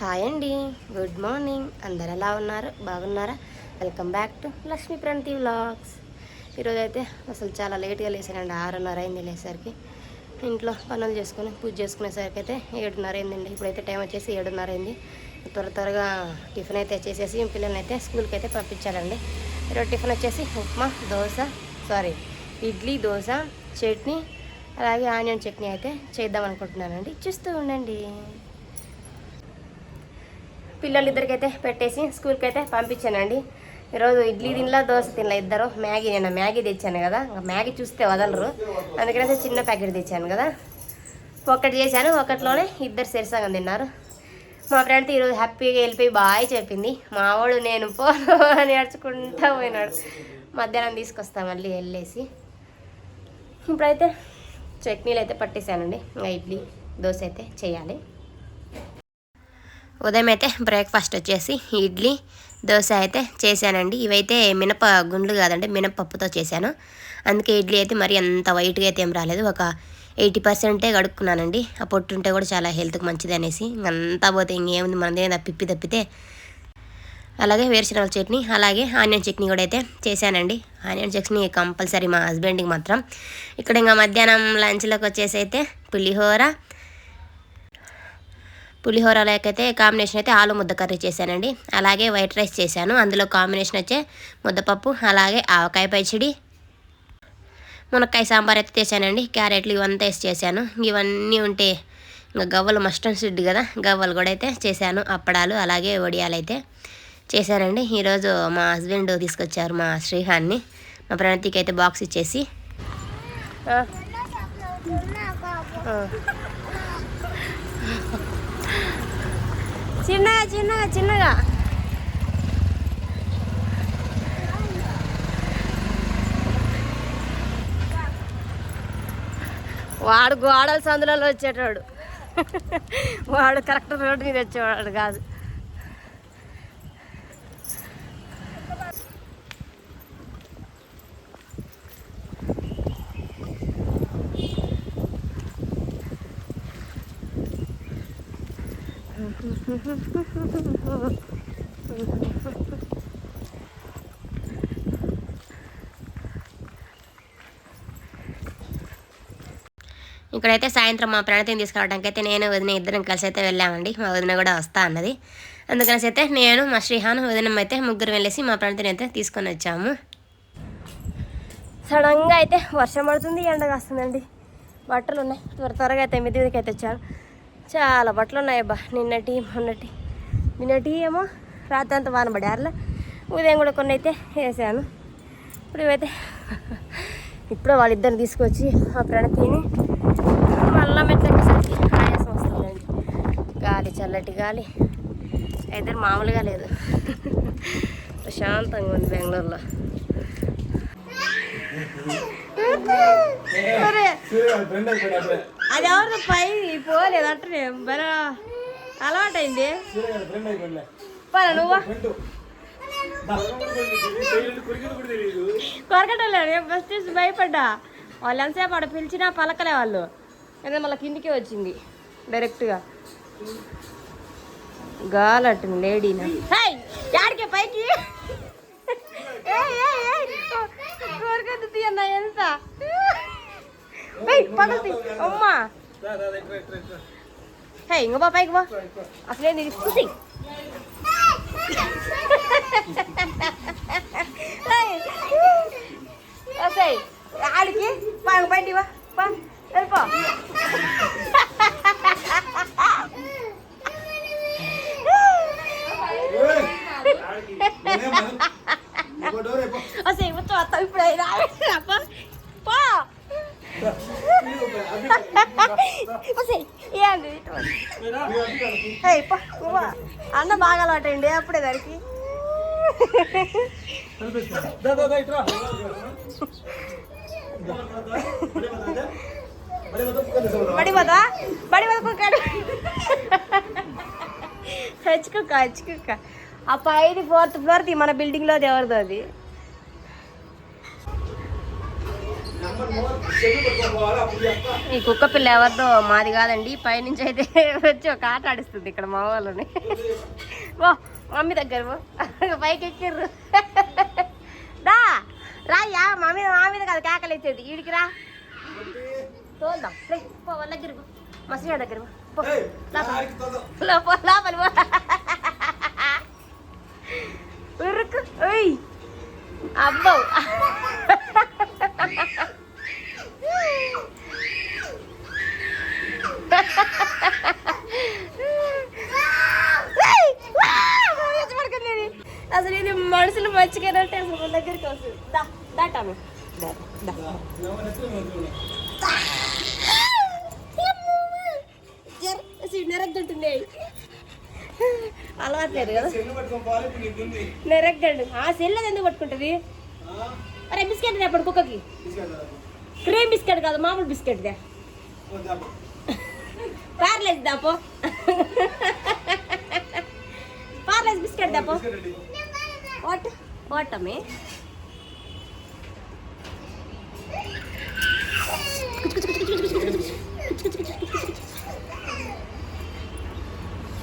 Hi అండి. Good morning అందరు ఎలా ఉన్నారు? బాగున్నారా? Welcome back to Lakshmi Pranathi vlogs ఈరోజు అయితే అసలు చాలా లేట్గా లేసానండి ఆరున్నర అయింది లేసరికి ఇంట్లో పనులు చేసుకుని పూజ చేసుకునేసరికి అయితే ఏడున్నర అయిందండి. ఇప్పుడైతే టైం వచ్చేసి ఏడున్నర అయింది. త్వర త్వరగా టిఫిన్ అయితే చేసేసి పిల్లల్ని అయితే స్కూల్కి అయితే పంపించాలండి. ఈరోజు టిఫిన్ వచ్చేసి ఉప్మా దోశ సారీ ఇడ్లీ దోశ చట్నీ అలాగే ఆనియన్ చట్నీ అయితే చేద్దాం అనుకుంటున్నానండి. చూస్తూ ఉండండి. పిల్లలిద్దరికైతే పెట్టేసి స్కూల్కి అయితే పంపించానండి. ఈరోజు ఇడ్లీ తినలా దోశ తినలా ఇద్దరు. మ్యాగీ నేను మ్యాగీ తెచ్చాను కదా. ఇంకా మ్యాగీ చూస్తే వదలరు. అందుకనే చిన్న ప్యాకెట్ తెచ్చాను కదా. ఒకటి చేశాను. ఒకటిలోనే ఇద్దరు సరిసగం తిన్నారు. మా ఫ్రెండ్తో ఈరోజు హ్యాపీగా వెళ్ళిపోయి బాయ్ చెప్పింది. మావాడు నేను పోను అని అడుచుకుంటా పోయినాడు. మధ్యాహ్నం తీసుకొస్తా మళ్ళీ వెళ్ళేసి. ఇప్పుడైతే చట్నీలు అయితే పట్టేశానండి. ఇంకా ఇడ్లీ దోశ అయితే చేయాలి. ఉదయం అయితే బ్రేక్ఫాస్ట్ వచ్చేసి ఇడ్లీ దోశ అయితే చేశానండి. ఇవైతే మినప గుండ్లు కాదండి మినపప్పుతో చేశాను. అందుకే ఇడ్లీ అయితే మరి అంత వైట్గా అయితే ఏం రాలేదు. ఒక ఎయిటీ పర్సెంటే కడుక్కున్నానండి. ఆ పొట్టు ఉంటే కూడా చాలా హెల్త్కి మంచిది అనేసి అంతా పోతే ఇంకేముంది మనదే పిప్పి తప్పితే. అలాగే వేరుశనగల చట్నీ అలాగే ఆనియన్ చట్నీ కూడా అయితే చేశానండి. ఆనియన్ చట్నీ కంపల్సరీ మా హస్బెండ్కి మాత్రం. ఇక్కడ ఇంకా మధ్యాహ్నం లంచ్లోకి వచ్చేసి అయితే పులిహోర పులిహోర లేకైతే కాంబినేషన్ అయితే ఆలు ముద్ద కర్రీ చేశానండి. అలాగే వైట్ రైస్ చేశాను. అందులో కాంబినేషన్ వచ్చే ముద్దపప్పు అలాగే ఆవకాయ పచ్చడి మునక్కాయ సాంబార్ అయితే చేశానండి. క్యారెట్లు ఇవంతా వేసి చేశాను. ఇవన్నీ ఉంటే ఇంకా గవ్వలు మస్టర్డ్ సిడ్ కదా గవ్వలు కూడా అయితే చేశాను. అప్పడాలు అలాగే వడియాలు అయితే చేశానండి. ఈరోజు మా హస్బెండ్ తీసుకొచ్చారు మా శ్రీహాన్ని. మా ప్రణతికి అయితే బాక్స్ ఇచ్చేసి. చిన్నగా చిన్నగా చిన్నగా. వాడు గోడల సందులలో వచ్చేటోడు. వాడు కరెక్ట్ రోడ్డు మీద వచ్చేవాడు కాదు. ఇక్కడైతే సాయంత్రం మా ప్రణతిని తీసుకురావడానికి అయితే నేను వదిన ఇద్దరం కలిసి అయితే వెళ్ళామండి. మా వదిన కూడా వస్తా అన్నది. అందుకనేసి అయితే నేను మా శ్రీహాన్ వదినం అయితే ముగ్గురు వెళ్ళేసి మా ప్రణతిని అయితే తీసుకొని వచ్చాము. సడన్గా అయితే వర్షం పడుతుంది ఎండ కాస్తుందండి. బట్టలు ఉన్నాయి త్వర త్వరగా అయితే మిది మీదకి అయితే వచ్చాను చాలా బట్టలు ఉన్నాయి అబ్బా నిన్నటి మొన్నటి నిన్నటి ఏమో రాత్రి అంతా వాన పడారులే ఉదయం కూడా కొన్ని అయితే వేసాను ఇప్పుడు ఇవైతే ఇప్పుడు వాళ్ళిద్దరిని తీసుకొచ్చి ఆ ప్రణతిని మళ్ళా మెట్లెక్కేసరికి ఆయాసం వస్తుందండి గాలి చల్లటి గాలి అయితే మామూలుగా లేదు ప్రశాంతంగా ఉంది బెంగళూరులో అది ఎవరిదో పై పోలేదు అంటే బరా అలవాటైంది. పరా నువ్వు కొరకటలేడు ఫస్ట్ చూసి భయపడ్డా. వాళ్ళు ఎంతసేపు ఆడ పిలిచినా పలకలే వాళ్ళు. అదే మళ్ళీ కిందికి వచ్చింది డైరెక్ట్గా. గాలట్టుంది లేడీనా హేయ్ యాడికే పైకి? కోరికద్దు తీయన్నా ఎంత పగలుతీ అమ్మా హే ఇంక బా పైకి బా అసలే నీకు చూసి అసలు ఆడికి పాంగ బండి వా పా వెళ్ళిపో అసలు వచ్చి వస్తావు ఇప్పుడు అయినా పో అసలు ఏంది హే పో నువ్వు అన్న బాగా అలవాటండి అప్పుడే దానికి. బడి పోదా? బడి పోదా కుక్కాడు హెచ్చుకుక్క హెచ్చుకుక్క. ఆ పైది ఫోర్త్ ఫ్లోర్ది మన బిల్డింగ్లో ఎవరిదో అది. ఈ కుక్క పిల్ల ఎవరిదో మాది కాదండి. పైనుంచి అయితే వచ్చి ఒక ఆట ఆడిస్తుంది ఇక్కడ మా వాళ్ళని. ఓ మమ్మీ దగ్గర పో. పైకి ఎక్కిర్రు. దా రాయ్యా మా మీద మా మీద కాదు కేకలు ఇచ్చేది వీడికి రా. తోల్దాం. పో వాళ్ళ దగ్గర పో. మా శ్రీయ దగ్గర లోపల. లోపల ఉరుకు. అబ్బో ఏయ్! వా! మమ్మీ వచ్చి పడుకుంది ఇది. అసలు ఇది మనుషులు మర్చిపోయినట్టే అసలు మన దగ్గరికి వస్తుంది. దా దాటాము దా లేదు కదా. నెరగ్గండు ఆ సెల్ ఎందుకు పట్టుకుంటుంది? అరే బిస్కెట్ దే కుక్కకి. క్రీమ్ బిస్కెట్ కాదు మామూలు బిస్కెట్ దే. పార్లేజ్ దాపో. పార్లేజ్ బిస్కెట్ దాపో. వాట్ వాట్ అమ్మే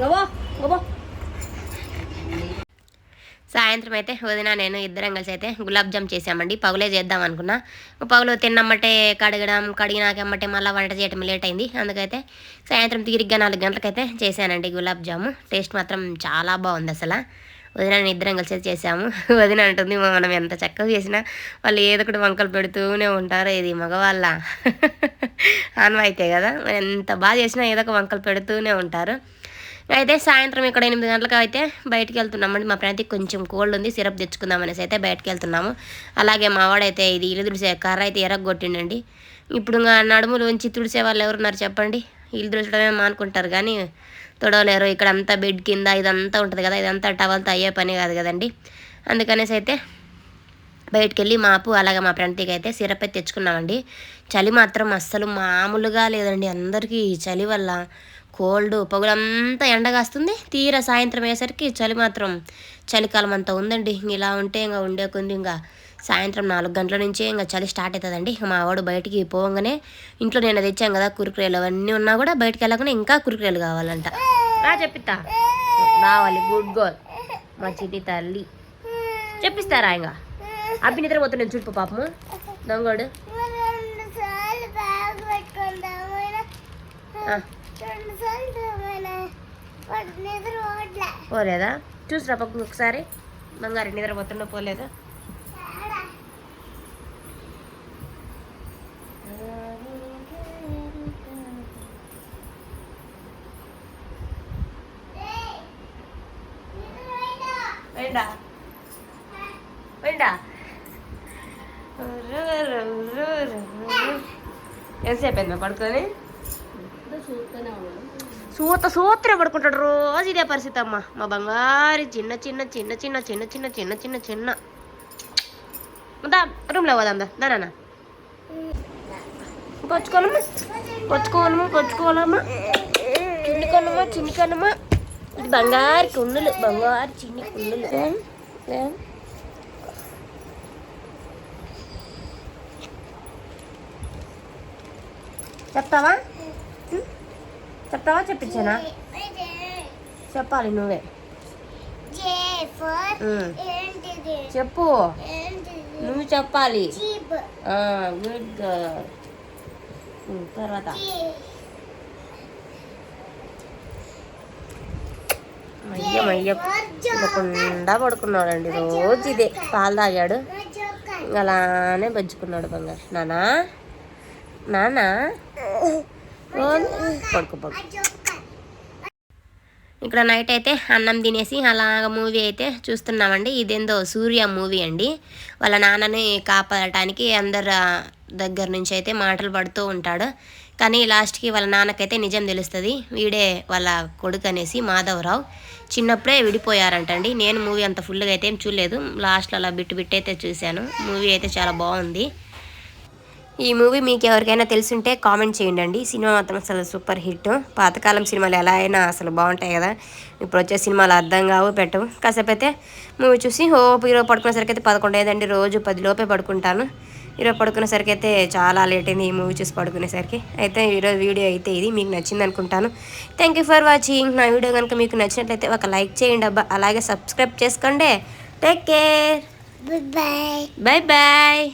గబో గబో సాయంత్రం అయితే వదిన నేను ఇద్దరం కలిసి అయితే గులాబ్ జామ్ చేసామండి. పగులే చేద్దాం అనుకున్నా. పగులు తిన్నమ్మటే కడగడం కడిగినాకమ్మటే మళ్ళీ వంట చేయడం లేట్ అయింది. అందుకైతే సాయంత్రం తిరిగ్గా నాలుగు గంటలకైతే చేశానండి గులాబ్ జాము. టేస్ట్ మాత్రం చాలా బాగుంది అసలు. వదిన నిద్ర ఇద్దరం కలిసి చేసాము వదిన అంటుంది మనం ఎంత చక్కగా చేసినా వాళ్ళు ఏదో ఒకటి వంకలు పెడుతూనే ఉంటారు ఇది మగవాళ్ళ. ఆన్వాయితే కదా ఎంత బాగా చేసినా ఏదో ఒక వంకలు పెడుతూనే ఉంటారు. అయితే సాయంత్రం ఇక్కడ ఎనిమిది గంటలకు అయితే బయటికి వెళ్తున్నామండి మా ప్రాంతానికి కొంచెం కోల్డ్ ఉంది సిరప్ తెచ్చుకుందాం అనేసి అయితే బయటకు వెళ్తున్నాము. అలాగే మావాడైతే ఇది ఇల్లు తుడిసే కర్ర అయితే ఎరగొట్టిండండి. ఇప్పుడు నడుములు నడుములోంచి తుడిసే వాళ్ళు ఎవరున్నారు చెప్పండి? ఇల్లు తుడచడమే మానుకుంటారు కానీ తొడవలేరు. ఇక్కడ అంతా బెడ్ కింద ఇదంతా ఉంటుంది కదా ఇదంతా టవల్తో అయ్యే పని కాదు కదండి. అందుకనేసి అయితే బయటకు వెళ్ళి మాపు అలాగే మా ఫ్రెండ్కి అయితే సిరప్ అయితే తెచ్చుకున్నామండి. చలి మాత్రం అస్సలు మామూలుగా లేదండి అందరికీ ఈ చలి వల్ల. కోల్డ్ పొగలంతా ఎండగాస్తుంది తీరా సాయంత్రం అయ్యేసరికి చలి మాత్రం చలికాలం అంతా ఉందండి. ఇలా ఉంటే ఇంకా ఉండే కొంది ఇంకా సాయంత్రం నాలుగు గంటల నుంచే ఇంకా చలి స్టార్ట్ అవుతుందండి. ఇంకా మా వాడు బయటికి పోగానే ఇంట్లో నేను తెచ్చాం కదా కురుకురేలు అవన్నీ ఉన్నా కూడా బయటికి వెళ్ళగానే ఇంకా కురుకురేలు కావాలంట. రా చెప్పిస్తా. రావాలి గుడ్ గోల్ మా చిటి తల్లి. చెప్పిస్తారా ఇంకా. అబ్బి నిద్రపోతున్నాను చూడు పాపము. దొంగోడు. పోలేదా? చూసిరా పక్కన ఒకసారి బంగారు నిద్రపోతుండో పోలేదా. వేండా వేండా ఎంతసేపు అయిందా పడుకొని సూత సూత్రే పడుకుంటాడు రోజు ఇదే పరిస్థితి అమ్మ మా బంగారు చిన్న చిన్న చిన్న చిన్న చిన్న చిన్న చిన్న చిన్న చిన్న దా రూమ్లో పోదాం దా దానా పొచ్చుకోనమ్మా పొచ్చుకోవాలమ్మా పొచ్చుకోవాలమ్మా చిన్ని కన్నమ్మా చిన్ని ఇది బంగారు కుండలు బంగారు చిన్ని కుండలు చెప్తావా ఉం? చెప్తావా చెప్పించానా చెప్పాలి నువ్వే జే ఫర్ ఉం. ఏంటిది చెప్పు ఏంటిది నువ్వు చెప్పాలి జీప్ గుడ్ గర్ల్ తర్వాత అయ్య మయ్య తినకుండా పడుకున్నాడండి. రోజు ఇదే పాలు తాగాడు. అలానే బజ్జుకున్నాడు బంగారు. నానా? నానా? పడుకు పడుకు. ఇక్కడ నైట్ అయితే అన్నం తినేసి అలాగ మూవీ అయితే చూస్తున్నామండి. ఇదేందో సూర్య మూవీ అండి. వాళ్ళ నాన్నని కాపాడటానికి అందరి దగ్గర నుంచి అయితే మాటలు పడుతూ ఉంటాడు. కానీ లాస్ట్కి వాళ్ళ నాన్నకైతే నిజం తెలుస్తుంది. వీడే వాళ్ళ కొడుకు అనేసి మాధవరావు. చిన్నప్పుడే విడిపోయారంటండి. నేను మూవీ అంత ఫుల్గా అయితే ఏం చూడలేదు. లాస్ట్లో అలా బిట్టు బిట్టు అయితే చూశాను. మూవీ అయితే చాలా బాగుంది. ఈ మూవీ మీకు ఎవరికైనా తెలుసుంటే కామెంట్ చేయండి అండి సినిమా మాత్రం అసలు సూపర్ హిట్. పాతకాలం సినిమాలు ఎలా అయినా అసలు బాగుంటాయి కదా. ఇప్పుడు వచ్చే సినిమాలు అర్థం కావు పెట్టవు. కాసేపు అయితే మూవీ చూసి ఓ హీరో పడుకునేసరికి అయితే పదకొండు అయ్యేదండి. రోజు పది లోపే పడుకుంటాను. ఈరోజు పడుకునేసరికి అయితే చాలా లేట్ అయింది ఈ మూవీ చూసి పడుకునేసరికి. అయితే ఈరోజు వీడియో అయితే ఇది మీకు నచ్చింది అనుకుంటాను. థ్యాంక్ యూ ఫర్ వాచింగ్ నా వీడియో కనుక మీకు నచ్చినట్లయితే ఒక లైక్ చేయండి అబ్బా. అలాగే సబ్స్క్రైబ్ చేసుకోండి. Take care good bye bye bye